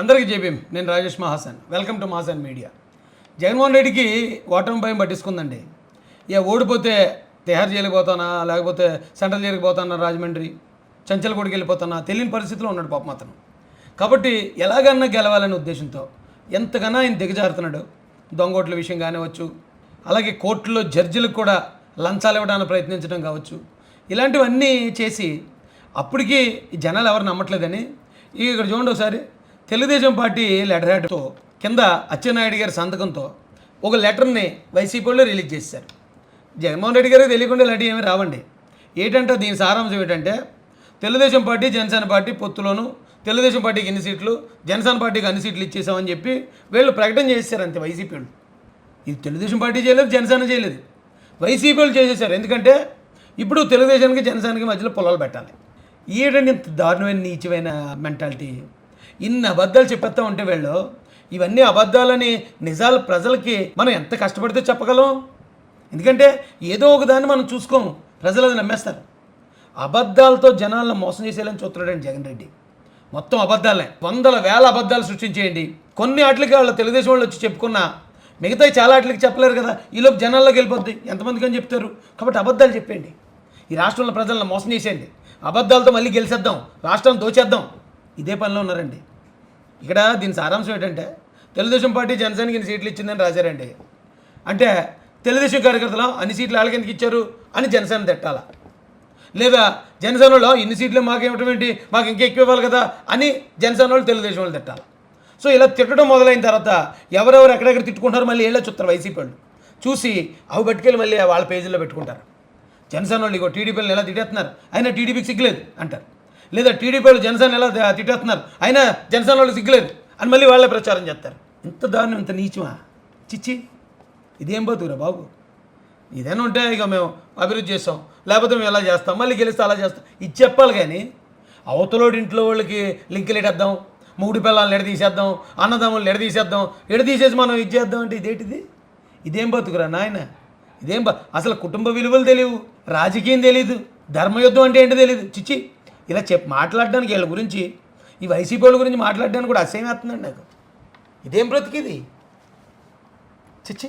అందరికీ జేబీఎం. నేను Rajesh Mahasan. Welcome to Mahasan media. Jaganmohan రెడ్డికి ఓటమి భయం పట్టించుకుందండి. ఇక ఓడిపోతే తిహార్ జైలుకి పోతానా లేకపోతే సెంట్రల్ జైలుకి పోతానా రాజమండ్రి? చంచలగూడికి వెళ్ళిపోతానా? తెలియని పరిస్థితిలో ఉన్నాడు పాపం అతను. కాబట్టి ఎలాగన్నా గెలవాలనే ఉద్దేశంతో ఎంతకన్నా ఆయన దిగజారుతున్నాడు. దొంగోట్ల విషయం కానివచ్చు అలాగే కోర్టులో జడ్జిలకు కూడా లంచాలు ఇవ్వడానికి ప్రయత్నించడం కావచ్చు ఇలాంటివన్నీ చేసి అప్పటికి జనాలు ఎవరు నమ్మట్లేదని. ఇక ఇక్కడ చూడండి ఒకసారి. తెలుగుదేశం పార్టీ లెటర్ హెడ్తో కింద అచ్చెన్నాయుడు గారి సంతకంతో ఒక లెటర్ని వైసీపీ వాళ్ళు రిలీజ్ చేశారు. జగన్మోహన్ రెడ్డి గారికి తెలియకుండా ఇలాంటివి ఏమీ రావండి. ఏంటంటే దీని సారాంశం ఏంటంటే తెలుగుదేశం పార్టీ జనసేన పార్టీ పొత్తులోను తెలుగుదేశం పార్టీకి ఎన్ని సీట్లు జనసేన పార్టీకి అన్ని సీట్లు ఇచ్చేసామని చెప్పి వీళ్ళు ప్రకటన చేశారు అంతే వైసీపీ వాళ్ళు. ఇది తెలుగుదేశం పార్టీ చేయలేదు జనసేన చేయలేదు. వైసీపీ వాళ్ళు చేసేసారు ఎందుకంటే ఇప్పుడు తెలుగుదేశానికి జనసేనకి మధ్యలో పొలాలు పెట్టాలి. ఏంటంటే ఇంత దారుణమైన నీచమైన మెంటాలిటీ ఇన్ని అబద్ధాలు చెప్పేస్తా ఉంటే వీళ్ళు ఇవన్నీ అబద్ధాలని నిజాలు ప్రజలకి మనం ఎంత కష్టపడితే చెప్పగలం? ఎందుకంటే ఏదో ఒక దాన్ని మనం చూసుకోము ప్రజలు అది నమ్మేస్తారు. అబద్ధాలతో జనాలను మోసం చేసేయాలని చూస్తున్నాడండి జగన్ రెడ్డి. మొత్తం అబద్ధాలే వందల వేల అబద్ధాలు సృష్టించేయండి. కొన్ని ఆటలకి వాళ్ళ తెలుగుదేశం వాళ్ళు వచ్చి చెప్పుకున్నా మిగతా చాలా ఆటలకి చెప్పలేరు కదా. ఈలోపు జనాల్లోకి వెళ్ళిపోద్ది. ఎంతమందికి అని చెప్తారు. కాబట్టి అబద్ధాలు చెప్పండి ఈ రాష్ట్రంలో ప్రజలను మోసం చేసేయండి. అబద్ధాలతో మళ్ళీ గెలిచేద్దాం. రాష్ట్రం దోచేద్దాం. ఇదే పనిలో ఉన్నారండి. ఇక్కడ దీని సారాంశం ఏంటంటే తెలుగుదేశం పార్టీ జనసేనకి ఇన్ని సీట్లు ఇచ్చిందని రాశారండి. అంటే తెలుగుదేశం కార్యకర్తలు అన్ని సీట్లు వాళ్ళకి ఎందుకు ఇచ్చారు అని జనసేన తిట్టాల? లేదా జనసేనలో ఇన్ని సీట్లు మాకు ఏంటి? మాకు ఇంకా ఎక్కువ ఇవ్వాలి కదా అని జనసేన వాళ్ళు తెలుగుదేశం వాళ్ళు తిట్టాలి? సో ఇలా తిట్టడం మొదలైన తర్వాత ఎవరెవరు ఎక్కడెక్కడ తిట్టుకుంటారు మళ్ళీ ఏళ్ళ చూస్తారు వైసీపీ వాళ్ళు. చూసి అవి పట్టుకెళ్ళి మళ్ళీ వాళ్ళ పేజీలో పెట్టుకుంటారు. జనసేన వాళ్ళు ఇగో టీడీపీలను ఎలా తిట్టేస్తున్నారు? అయినా టీడీపీకి సిగ్గులేదు అంటారు. లేదా టీడీపీ వాళ్ళు జనసేన ఎలా తిట్టేస్తున్నారు? అయినా జనసేన వాళ్ళు సిగ్గులేదు. అని మళ్ళీ వాళ్ళే ప్రచారం చేస్తారు. ఇంత దారుణం ఇంత నీచమా? చిచ్చి ఇదేం బతుకురా బాబు? ఇదేనా ఉంటే ఇక మేము అభివృద్ధి చేస్తాం. లేకపోతే మేము ఎలా చేస్తాం? మళ్ళీ గెలిస్తే అలా చేస్తాం. ఇది చెప్పాలి కానీ అవతలోడి ఇంట్లో వాళ్ళకి లింకులు ఎడేద్దాం మూడు పిల్లల్ని ఎడదీసేద్దాం అన్నదమ్ములు ఎడదీసేద్దాం ఎడదీసేసి మనం ఇది చేద్దాం అంటే ఇదేంటిది? ఇదేం బతుకురా నాయన? ఇదేం బ అసలు కుటుంబ విలువలు తెలియవు రాజకీయం తెలియదు ధర్మయుద్ధం అంటే ఏంటో తెలియదు చిచ్చి ఇలా చెప్పి మాట్లాడడానికి వీళ్ళ గురించి ఈ వైసీపీ వాళ్ళ గురించి మాట్లాడడానికి కూడా అసహ్యం వేస్తుందండి నాకు. ఇదేం బ్రతికిది? చిచ్చి